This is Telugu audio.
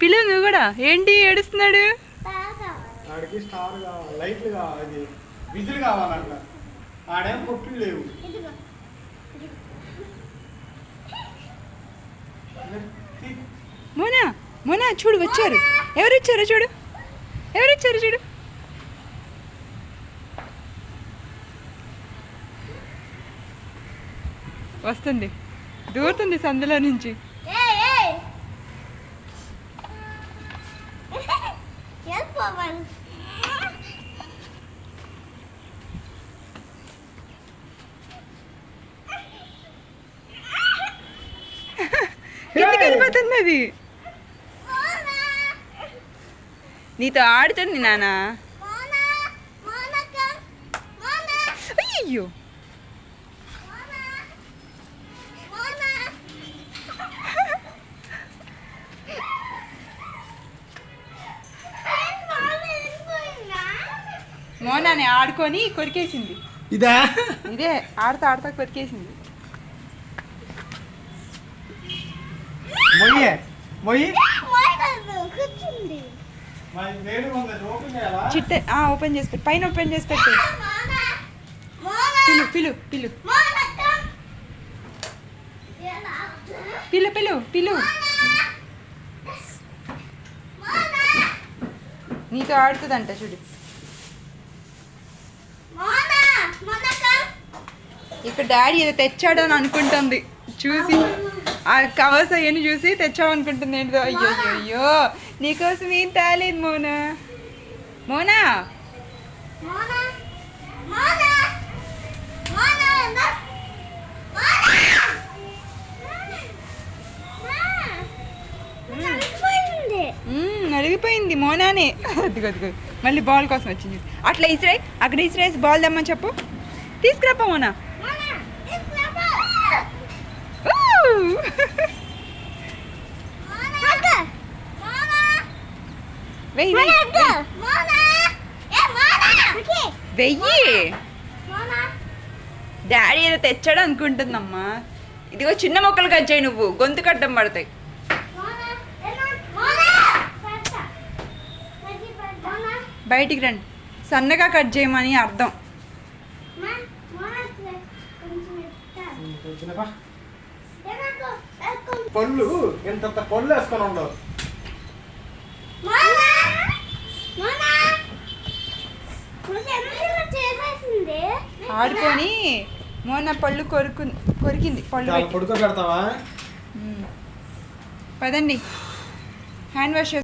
ఏడుస్తున్నాడా ఏంటి ఏడుస్తున్నాడు? ఆడికి స్టార్ కావాలి లైట్లు కావాలి అది విజిల్ కావాలంట. ఆడేం పొట్టులు లేవు. తీ. మోనా మోనా చూడు వచ్చారు. ఎవరు వచ్చారు చూడు? ఎవరు వచ్చారు చూడు? వస్తుంది. దూరుతుంది సందులో నుంచి. కిందకి వెళ్ళిపోతుంది అది. నీతో ఆడుతుంది నాన్న అయ్యో మోనాని ఆడుకొని కొరికేసింది. ఇదా? ఇదే ఆడుతా ఆడుతా కొరికేసింది. మొయ్యే మొయ్యి. చిట్టే ఆ, ఓపెన్ చేసి పెట్టు పైన ఓపెన్ చేసి పెట్టు. పిలు పిలు పిలు. పిలు పిలు పిలు. నీతో ఆడుతుందంట చూడు. ఇక్కడ డాడీ ఏదో తెచ్చాడని అనుకుంటుంది. చూసి ఆ కవర్స్ అవన్నీ చూసి తెచ్చామనుకుంటుంది ఏంటో అయ్యో అయ్యో. నీకోసం ఏం తేలేదు మోనా? మోనా? మ్మ్, నలిగిపోయింది మోనానే. అదిగో అదిగో. మళ్ళీ బాల్ కోసం వచ్చింది. అట్లా ఇసిరాయి అక్కడ ఇసిరేసి బాల్ తెమ్మని చెప్పు. తీసుకురాపా మోనా. వెయ్యి వెయ్యి. డాడీ ఏదో తెచ్చాడు అనుకుంటుందమ్మా. ఇదిగో చిన్న మొక్కలు కట్ చేయి నువ్వు. గొంతు కట్టం పడతాయి. బయటికి రండి. సన్నగా కట్ చేయమని అర్థం. కొంచెం బా. పళ్ళు ఇంత పళ్ళు వేసుకొని ఉండవు ఆడుకొని మొన్న పళ్ళు కొరుకు కొరికింది పళ్ళు. పొడుకో పెడతావా. పదండి హ్యాండ్ వాష్